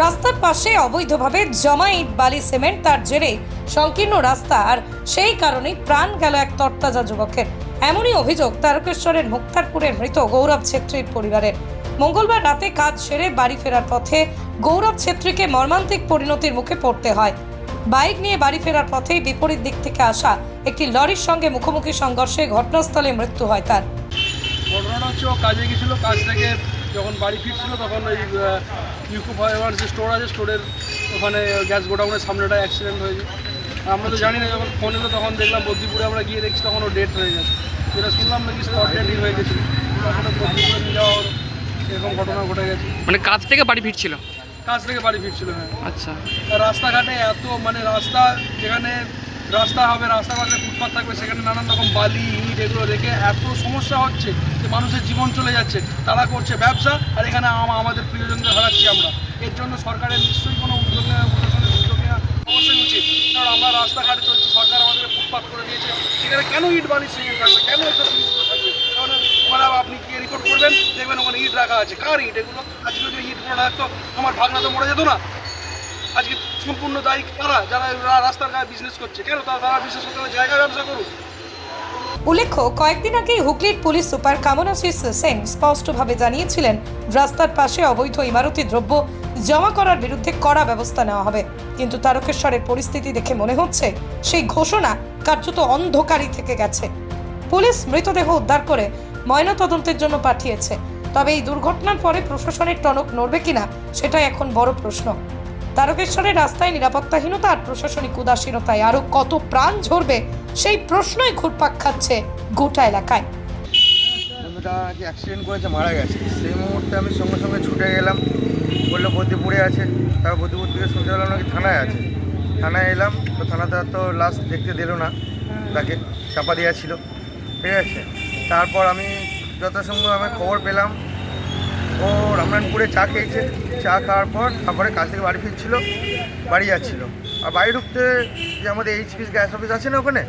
রাস্তার পাশে অবৈধভাবে জমা ইট বালি, সিমেন্ট তার জেরে সংকীর্ণ রাস্তা আর সেই কারণেই প্রাণ গেল এক তরতাজা যুবকের। এমনই অভিযোগ তারকেশ্বরের মুক্তারপুরের মৃত গৌরব ছেত্রীর পরিবারের মঙ্গলবার রাতে কাজ সেরে বাড়ি ফেরার পথে গৌরব ছেত্রীকে মর্মান্তিক পরিণতির মুখে পড়তে হয়। বাইক নিয়ে বাড়ি ফেরার পথেই বিপরীত দিক থেকে আসা একটি লরির সঙ্গে মুখোমুখি সংঘর্ষে ঘটনাস্থলে মৃত্যু হয় তার। ঘটনাটা হচ্ছে ও কাজে গেছিল, কাজ থেকে যখন বাড়ি ফিরছিল তখন ওই ইউকো ফাইবার যে স্টোর আছে স্টোরের ওখানে গ্যাস গোডাউনের সামনেটা অ্যাক্সিডেন্ট হয়েছে। আমরা তো জানি না যখন ফোন এলো তখন দেখলাম বদ্রিপুরে আমরা গিয়ে দেখছি তখন ও ডেট হয়ে গেছে। যেটা শুনলাম নাকি স্পট ডেটই হয়ে গেছিল তখন ওর বদ্রিপুরে নিয়ে যাওয়া হলো এরকম ঘটনা ঘটে গেছে। মানে কাজ থেকে বাড়ি ফিরছিল? কাজ থেকে বাড়ি ফিরছিল হ্যাঁ। আচ্ছা। রাস্তাঘাটে এত মানে রাস্তা যেখানে রাস্তা হবে রাস্তাঘাটে ফুটপাথ থাকবে, সেখানে নানান রকম বালি, ইট এগুলো রেখে এত সমস্যা হচ্ছে যে মানুষের জীবন চলে যাচ্ছে, তারা করছে ব্যবসা, আর এখানে আমাদের প্রিয়জনদের হারাচ্ছি আমরা। এর জন্য সরকারের নিশ্চয়ই কোনো উদ্যোগ নেওয়া প্রশাসনের উদ্যোগ নেওয়া অবশ্যই উচিত। কারণ আমরা রাস্তাঘাটে চলছি, সরকার আমাদের ফুটপাথ করে দিয়েছে, সেখানে কেন ইট বালি থাকবে কেন এসব জিনিসগুলো থাকবে? কারণ আপনি গিয়ে রিপোর্ট করবেন? দেখবেন ওখানে ইট রাখা আছে। কার ইট এগুলো? আজকে যদি ইটগুলো রাখতো, আমার ভাগনা তো মরে যেত না। আজকে সম্পূর্ণ দায়ী কারা? যারা রাস্তার গায়ে বিজনেস করছে। কেন তারা তারা বিশেষ করে জায়গা ব্যবসা করুক? উল্লেখ্য, কয়েকদিন আগেই হুগলির পুলিশ সুপার কামনাশিস সেন স্পষ্টভাবে জানিয়েছিলেন, রাস্তার পাশে অবৈধ ইমারতি দ্রব্য জমা করার বিরুদ্ধে কড়া ব্যবস্থা নেওয়া হবে। কিন্তু তারকেশ্বরের পরিস্থিতি দেখে মনে হচ্ছে, সেই ঘোষণা কার্যত অন্ধকারই থেকে গেছে। পুলিশ মৃতদেহ উদ্ধার করে ময়নাতদন্তের জন্য পাঠিয়েছে। তবে এই দুর্ঘটনার পরে প্রশাসনের টনক নড়বে কিনা, সেটাই এখন বড় প্রশ্ন। তারকেশ্বরের রাস্তায় নিরাপত্তাহীনতা আর প্রশাসনিক উদাসীনতায় আরও কত প্রাণ ঝরবে, সেই প্রশ্নই ঘুরপাক খাচ্ছে গোটা এলাকায়। বন্ধুটা নাকি অ্যাক্সিডেন্ট করেছে, মারা গেছে। সেই মুহূর্তে আমি সঙ্গে সঙ্গে ছুটে গেলাম। বলল, বদ্রিপুরে আছে। তার বদ্রিপুর থেকে শুনতে পেলাম নাকি থানায় আছে। থানায় এলাম, তো থানাতে তো লাস্ট দেখতে দিল না। তাকে চাপা দেওয়া ছিল। ঠিক আছে? তারপর আমি যথাসম্ভব আমি খবর পেলাম। ও রামনাথপুরে চা খেয়েছে। চা খাওয়ার পর তারপরে কাজ থেকে বাড়ি ফিরছিল, বাড়ি যাচ্ছিল। আর বাড়ি ঢুকতে যে আমাদের এইচপি গ্যাস অফিস আছে না ওখানে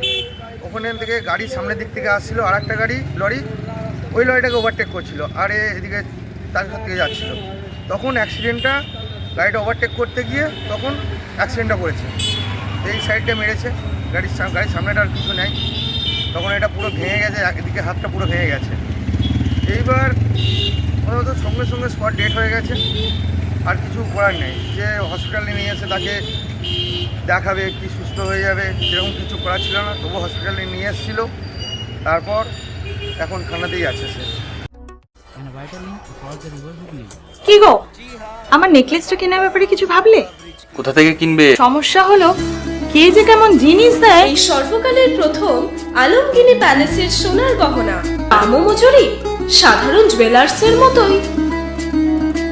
ওখানে থেকে গাড়ির সামনের দিক থেকে আসছিল আর একটা গাড়ি, লরি। ওই লরিটাকে ওভারটেক করছিল, আর এদিকে তার থেকে যাচ্ছিল। তখন অ্যাক্সিডেন্টটা গাড়িটা ওভারটেক করতে গিয়ে তখন অ্যাক্সিডেন্টটা করেছে। এই সাইডটা মেরেছে, গাড়ির গাড়ির সামনেটা আর কিছু নেই। তখন এটা পুরো ভেঙে গেছে, একদিকে হাতটা পুরো ভেঙে গেছে। এইবার ওরা তো সঙ্গে সঙ্গে স্পট ডেট হয়ে গেছে। আর কিছু করার নেই। যে হসপিটালে নিয়ে এসে তাকে দেখাবে কি সুস্থ হয়ে যাবে সেরকম কিছু করা ছিল না। তবু হসপিটালে নিয়ে এসেছিল। তারপর এখন খানাতেই আছে সে। কি গো? আমার নেকলেসটা কেনার ব্যাপারে কিছু ভাবলে? কোথা থেকে কিনবে? সমস্যা হলো কে যে কেমন জিনিস দেয়? এই সর্বকালের প্রথম আলমগিনি প্যালেসের সোনার গহনা। দামও মজুরি সাধারণ জুয়েলার্সের মতোই।